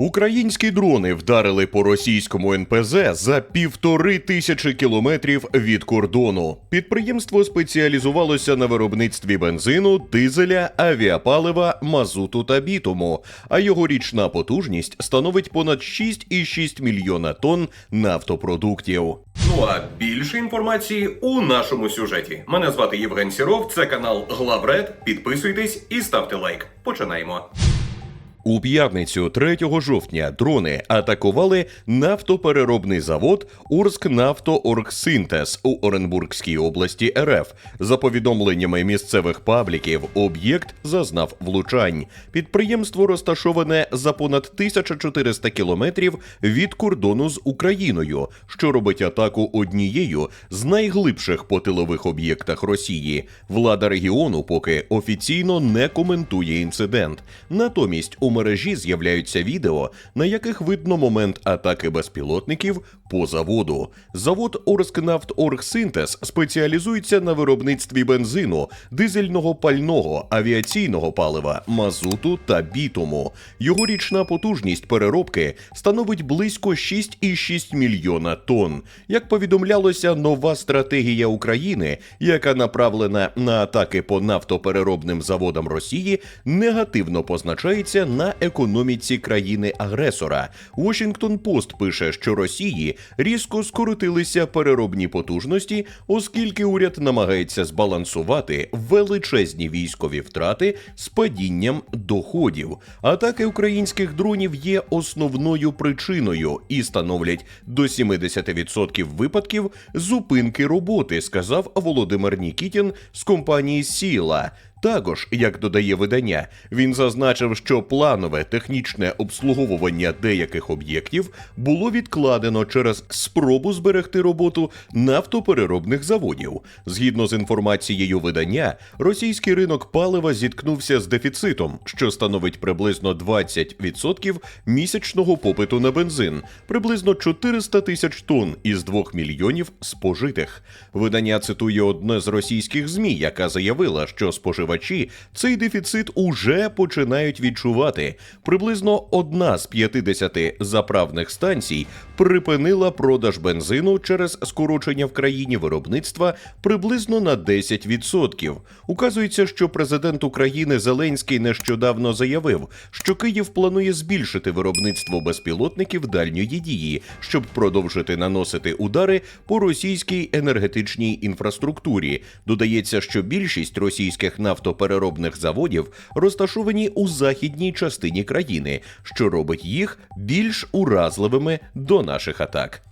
Українські дрони вдарили по російському НПЗ за півтори тисячі кілометрів від кордону. Підприємство спеціалізувалося на виробництві бензину, дизеля, авіапалива, мазуту та бітуму, а його річна потужність становить понад 6,6 мільйона тонн нафтопродуктів. Ну а більше інформації у нашому сюжеті. Мене звати Євген Сіров, це канал Главред. Підписуйтесь і ставте лайк. Починаємо. У п'ятницю 3 жовтня дрони атакували нафтопереробний завод Урскнафтооргсинтез у Оренбургській області РФ. За повідомленнями місцевих пабліків, об'єкт зазнав влучань. Підприємство розташоване за понад 1400 кілометрів від кордону з Україною, що робить атаку однією з найглибших по тилових об'єктах Росії. Влада регіону поки офіційно не коментує інцидент. Натомість у мережі з'являються відео, на яких видно момент атаки безпілотників по заводу. Завод Орскнафторгсинтез спеціалізується на виробництві бензину, дизельного пального, авіаційного палива, мазуту та бітуму. Його річна потужність переробки становить близько 6,6 мільйона тонн. Як повідомлялося, нова стратегія України, яка направлена на атаки по нафтопереробним заводам Росії, негативно позначається на економіці країни-агресора. Washington Post пише, що Росії різко скоротилися переробні потужності, оскільки уряд намагається збалансувати величезні військові втрати з падінням доходів. Атаки українських дронів є основною причиною і становлять до 70% випадків зупинки роботи, сказав Володимир Нікітін з компанії Сіла. Також, як додає видання, він зазначив, що планове технічне обслуговування деяких об'єктів було відкладено через спробу зберегти роботу нафтопереробних заводів. Згідно з інформацією видання, російський ринок палива зіткнувся з дефіцитом, що становить приблизно 20% місячного попиту на бензин, приблизно 400 тисяч тонн із 2 мільйонів спожитих. Видання цитує одне з російських змі, яка заявила, що споживачі цей дефіцит уже починають відчувати. Приблизно одна з 50 заправних станцій припинила продаж бензину через скорочення в країні виробництва приблизно на 10%. Указується, що президент України Зеленський нещодавно заявив, що Київ планує збільшити виробництво безпілотників дальньої дії, щоб продовжити наносити удари по російській енергетичній інфраструктурі. Додається, що більшість російських нафтопереробних заводів розташовані у західній частині країни, що робить їх більш уразливими до наших атак.